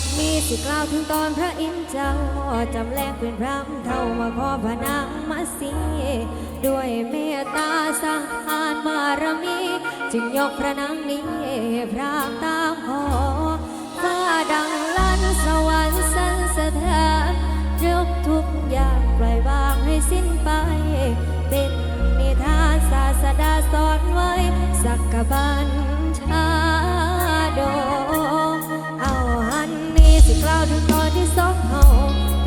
ดนี้สิกล่าวถึงตอนพระอินทร์เจ้าจำแลกเป็นพรำเท่ามาขอพระนางมาสีด้วยเมตตาสังหารบารมี จึงยกพระนางนี้พระตามขอฟ้าดังลั่นสวรรค์สันสะเทือนยกทุกอย่างปล่อยวางให้สิ้นไป เป็นนิทานศาสดาสอนไว้ สักบัญชาดก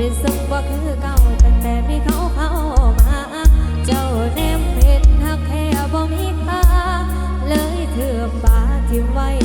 เป็นสุขบ่คือเก่าตั้งแต่มีเขาเข้ามา เจ้าเนมเพ็นหักแค่บ่มีค่าเลยเถื่อมบาทิ่มไว้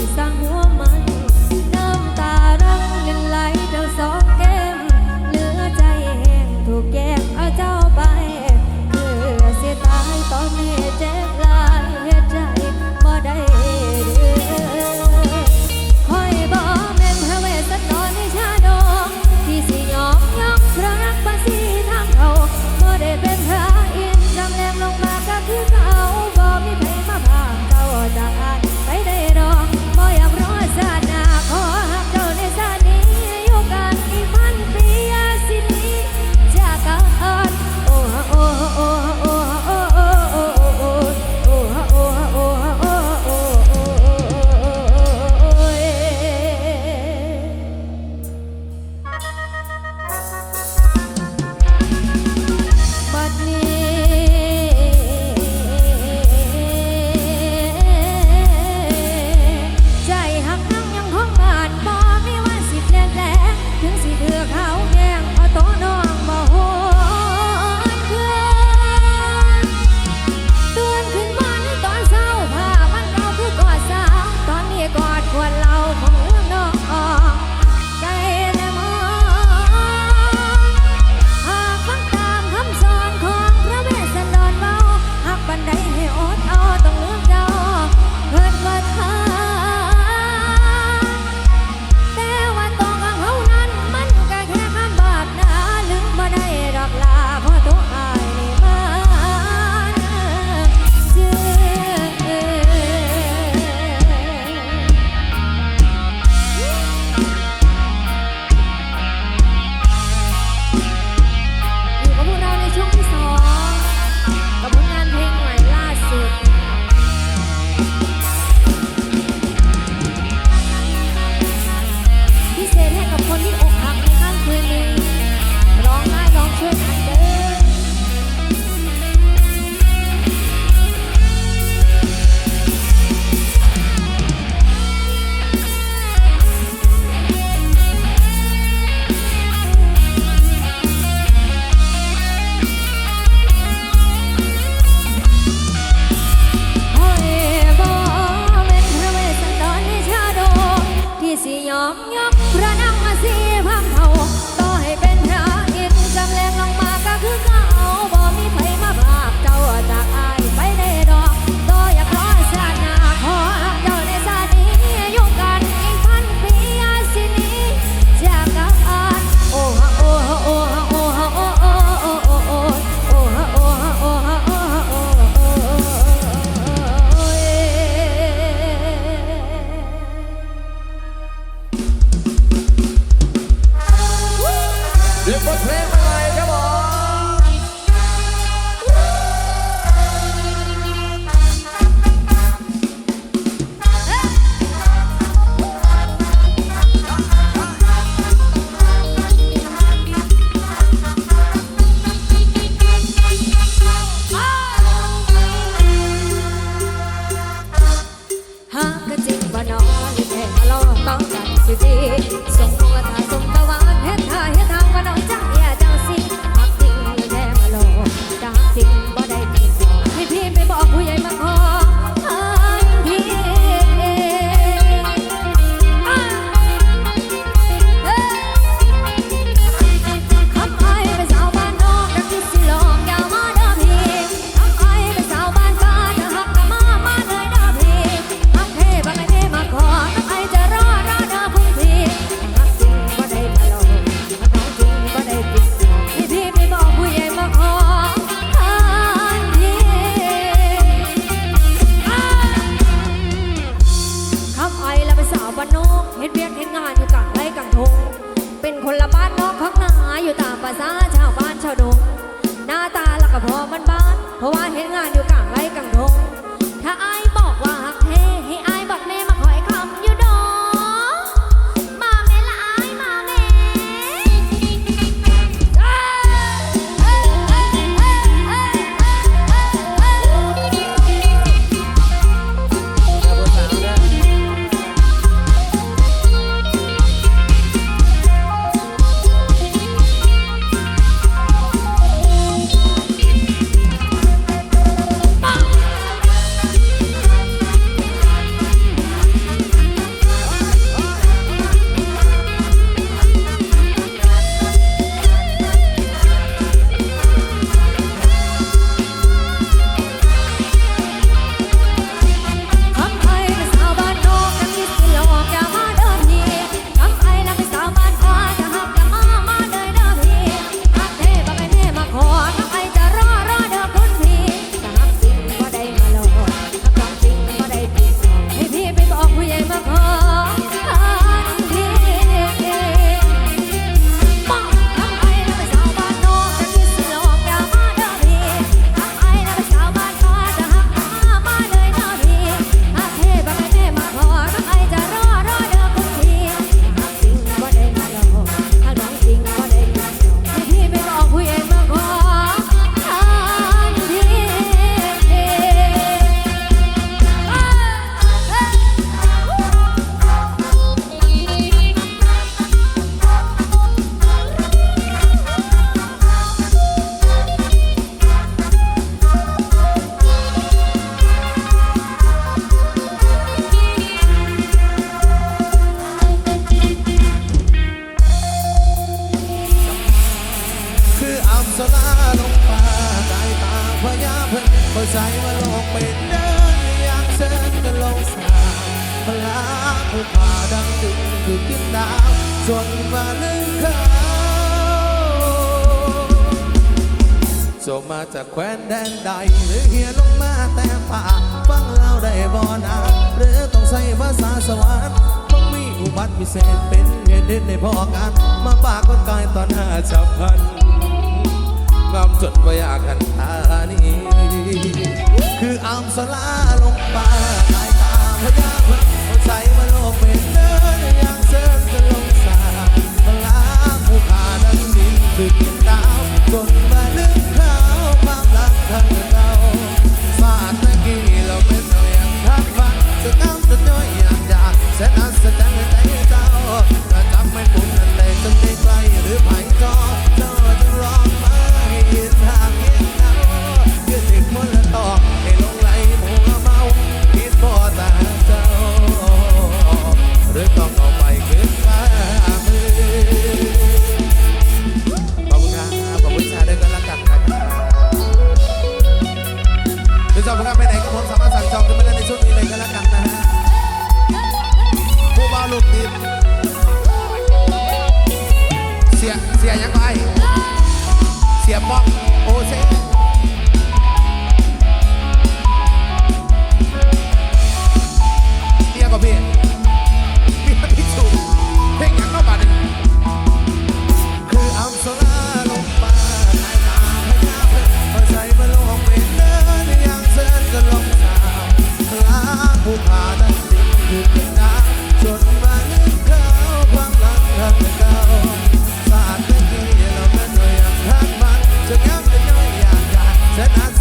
ጊዜ จบมาจากแควนแดนใด หรือเฮียลงมาแต่ป่าฟังเล่าได้บ่อนาหรือต้องใช้ภาษาสวรรค์คงมีอุบัติพิเศษเป็นเหตุเด่นในพอกันมาปากคนกายตอนหาจับพันงามจนไว้อยากกันตานี้คืออัมสลาลงมาตายตาพยามั ติดตามคน Said I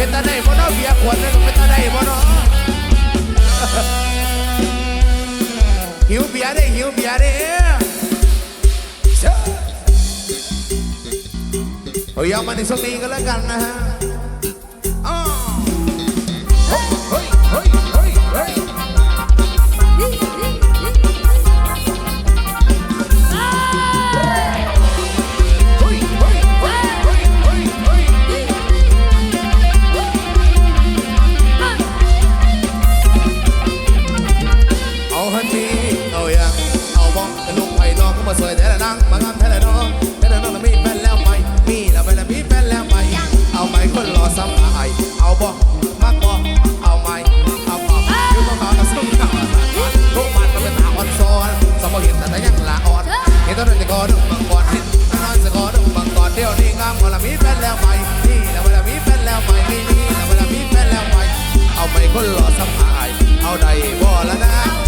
เป็นตาได้บ่เนาะเบียร์ขวดนึงเป็นตาได้บ่เนาะหิวเบียร์ได้หิวเบียร์ได้เฮ้ยเอามาในช่วงนี้ก็แล้วกันนะฮะ นหล่อสำอาย เอาใดบ่ละนะ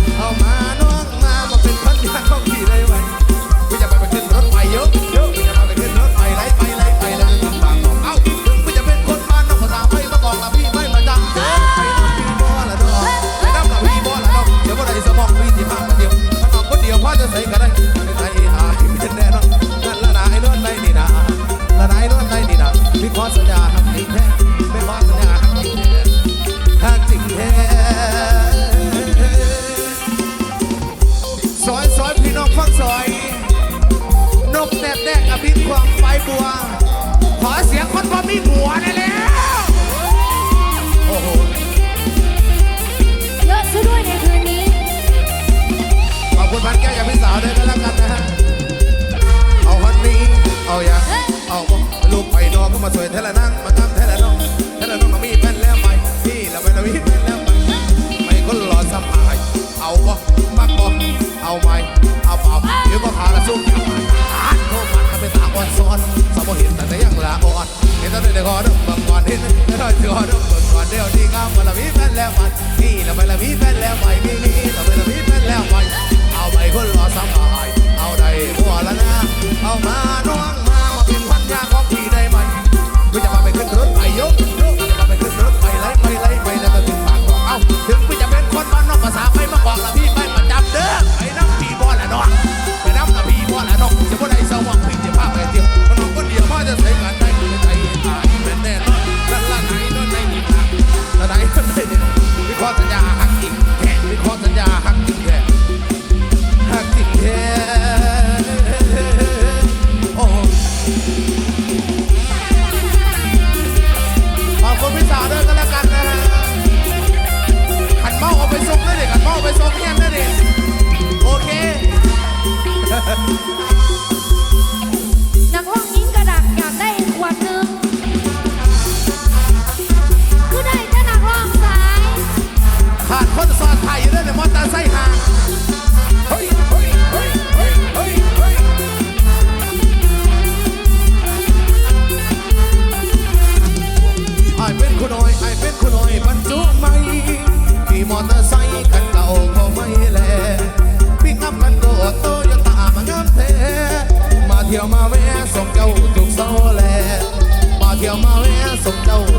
No. know